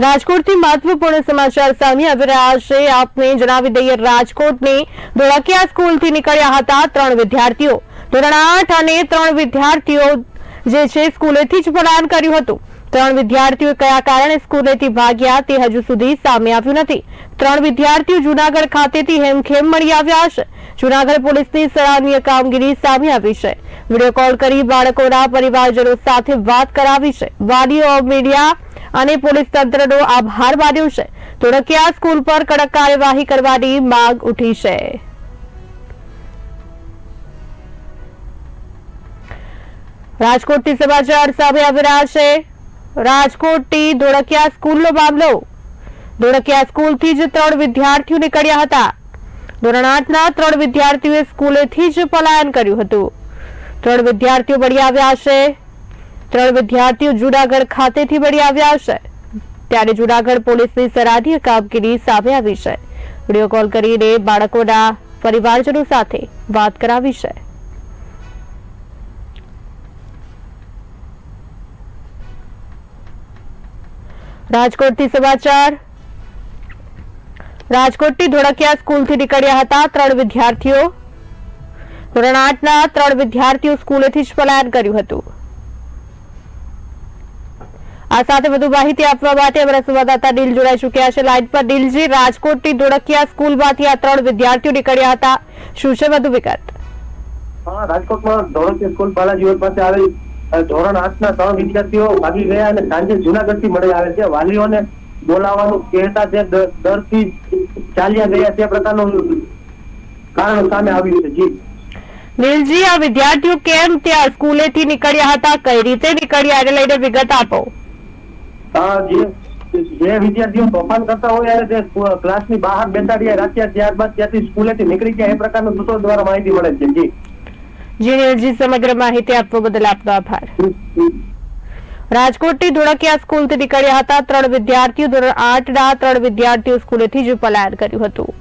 રાજકોટથી મહત્વપૂર્ણ સમાચાર સામે આવી રહ્યા છે. આપને જણાવી દઈએ, રાજકોટની ધોળકિયા સ્કૂલથી નીકળ્યા હતા ત્રણ વિદ્યાર્થીઓ. ધોરણ આઠ અને ત્રણ વિદ્યાર્થીઓ જે છે, સ્કૂલેથી જ પલાયન કર્યું હતું. ત્રણ વિદ્યાર્થીઓ કયા કારણે સ્કૂલેથી ભાગ્યા તે હજુ સુધી સામે આવ્યું નથી. ત્રણ વિદ્યાર્થીઓ જુનાગઢ ખાતેથી હેમખેમ મળી આવ્યા છે. જુનાગઢ પોલીસની સરાહનીય કામગીરી સામે આવી છે. વીડિયો કોલ કરી બાળકોના પરિવારજનો સાથે વાત કરાવી છે. વાલીઓ મીડિયા અને પોલીસ તંત્રનો આભાર માન્યો છે. ધોળકિયા સ્કૂલ પર કડક કાર્યવાહી કરવાની માંગ ઉઠી છે. રાજકોટથી સમાચાર સામે આવી રહ્યા છે. રાજકોટથી ધોળકિયા સ્કૂલનો મામલો. ધોળકિયા સ્કૂલથી જ ત્રણ વિદ્યાર્થીઓ નીકળ્યા હતા. ધોરણ આઠના ત્રણ વિદ્યાર્થીઓએ સ્કૂલેથી જ પલાયન કર્યું હતું. ત્રણ વિદ્યાર્થીઓ મળી આવ્યા છે. ત્રણ વિદ્યાર્થીઓ જુનાગઢ ખાતેથી મળી આવ્યા છે. ત્યારે જુનાગઢ પોલીસની સરાહનીય કામગીરી સામે આવી છે. વીડિયો કોલ કરીને બાળકોના પરિવારજનો સાથે વાત કરાવી છે. રાજકોટથી સમાચાર. રાજકોટની ધોળકિયા સ્કૂલથી નીકળ્યા હતા ત્રણ વિદ્યાર્થીઓ. ધોરણ આઠના ત્રણ વિદ્યાર્થીઓ સ્કૂલેથી જ પલાયન કર્યું હતું. આ સાથે વધુ માહિતી આપવા માટે અમારા સંવાદદાતા ડીલ જોડાઈ ચૂક્યા છે. લાઈન પર ડીલજી રાજકોટની ધોળકિયા સ્કૂલમાંથી આ ત્રણ વિદ્યાર્થીઓ નીકળ્યા હતા. શું છે વધુ વિગત? રાજકોટમાં ધોળકી સ્કૂલ બાલાજી પાસે આવેલ અ, ધોરણ આઠના ત્રણ વિદ્યાર્થીઓ ભાગી ગયા અને સાંજે જુનાગઢથી મળી આવે છે. વાલીઓને બોલાવવાનું કહેતા તે ડ- ડરથી ચાલ્યા ગયા તે પ્રકારનું કારણ સામે આવ્યું છે. જી. નીલજી આ વિદ્યાર્થીઓ કેમ ત્યાં સ્કૂલેથી નીકળ્યા હતા? કઈ રીતે નીકળ્યા? એને લઈને વિગત આપો. જે જે વિદ્યાર્થીઓ તોફાન કરતા હોય અને જે ક્લાસની બહાર બેસાડી રાખ્યા ત્યારબાદ ત્યાંથી સ્કૂલેથી નીકળી ગયા. એ પ્રકારનો સૂત્રો દ્વારા માહિતી મળે છે. જી. જી સમગ્ર માહિતી આપવા બદલ આપનો આભાર. રાજકોટથી ધોળકિયા સ્કૂલથી નીકળ્યા હતા. ત્રણ વિદ્યાર્થીઓ ધોરણ આઠના ત્રણ વિદ્યાર્થીઓ સ્કૂલેથી જ પલાયન કર્યું હતું.